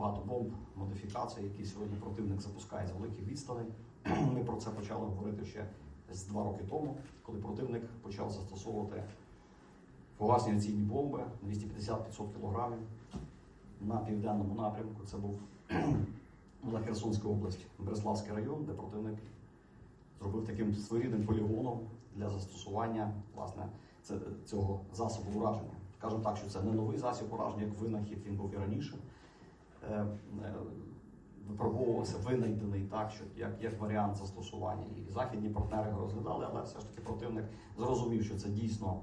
багато бомб, модифікацій, які сьогодні противник запускає з великих відстаней. Ми про це почали говорити ще з два роки тому, коли противник почав застосовувати фугасні авіаційні бомби 250-500 кілограмів на південному напрямку. Це був Херсонська область, Береславський район, де противник зробив таким своєрідним полігоном для застосування власне цього засобу ураження. Кажемо так, що це не новий засіб ураження, як винахід, він був і раніше. Е, е, Випробовувався винайдений так, що як, як варіант застосування. І західні партнери розглядали, але все ж таки противник зрозумів, що це дійсно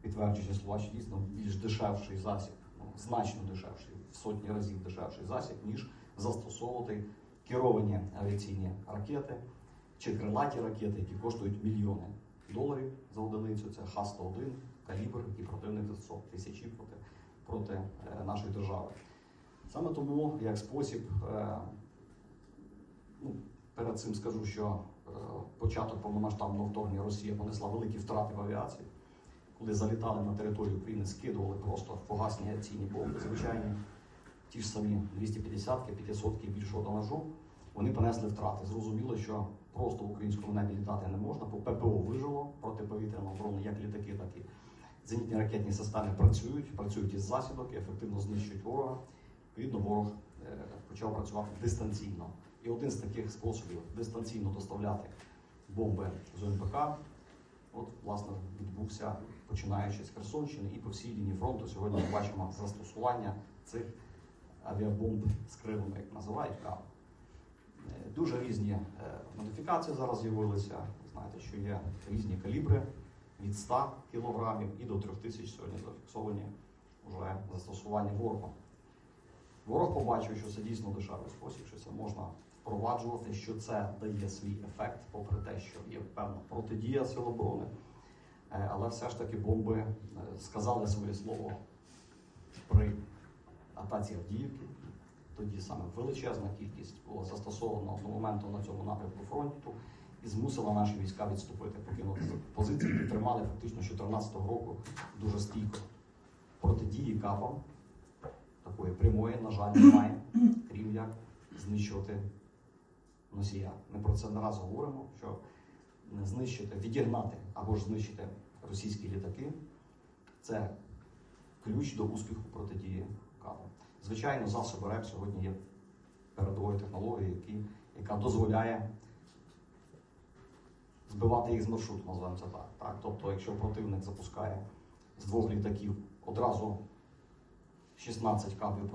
підтверджуючи слова, що дійсно більш дешевший засіб, ну, значно дешевший, в сотні разів дешевший засіб, ніж застосовувати керовані авіаційні ракети чи крилаті ракети, які коштують мільйони доларів за одиницю. Це Х-101, калібр, і противник застосовував тисячі проти, проти е, нашої держави. Саме тому, як спосіб, е, ну, перед цим скажу, що е, початок повномасштабного вторгнення Росія понесла великі втрати в авіації, коли залітали на територію України, скидували просто фугасні авіаційні бомби, звичайні, ті ж самі 250-ки, 500-ки більшого тонажу, вони понесли втрати. Зрозуміло, що просто в українському небі літати не можна, бо ППО вижило протиповітряну оборону, як літаки, так і зенітні ракетні системи працюють, працюють із засідок ефективно знищують ворога. Відповідно, ворог е, почав працювати дистанційно. І один з таких способів дистанційно доставляти бомби з ОНПК, от, власне, відбувся починаючи з Херсонщини і по всій лінії фронту. Сьогодні ми бачимо застосування цих авіабомб з кривами, як називають КАВ. Е, Дуже різні е, модифікації зараз з'явилися. Ви знаєте, що є різні калібри від 100 кілограмів і до 3000 сьогодні зафіксовані вже застосування ворогом. Ворог побачив, що це дійсно дешевий спосіб, що це можна впроваджувати, що це дає свій ефект, попри те, що є певна протидія сил оборони. Е, Але все ж таки бомби е, сказали своє слово при атаці Авдіївки. Тоді саме величезна кількість була застосована одномоментно на цьому напрямку фронту і змусила наші війська відступити, покинути позиції, які тримали фактично з 2014 року дуже стійко. Протидії капам такої прямої, на жаль, немає, крім як знищувати носія. Ми про це не раз говоримо, що не знищити, відігнати або ж знищити російські літаки це ключ до успіху протидії капам. Звичайно, засоби РЕП сьогодні є передовою технологією, які, яка дозволяє збивати їх з маршруту, називаємо це так. так. Тобто, якщо противник запускає з двох літаків одразу 16 каплів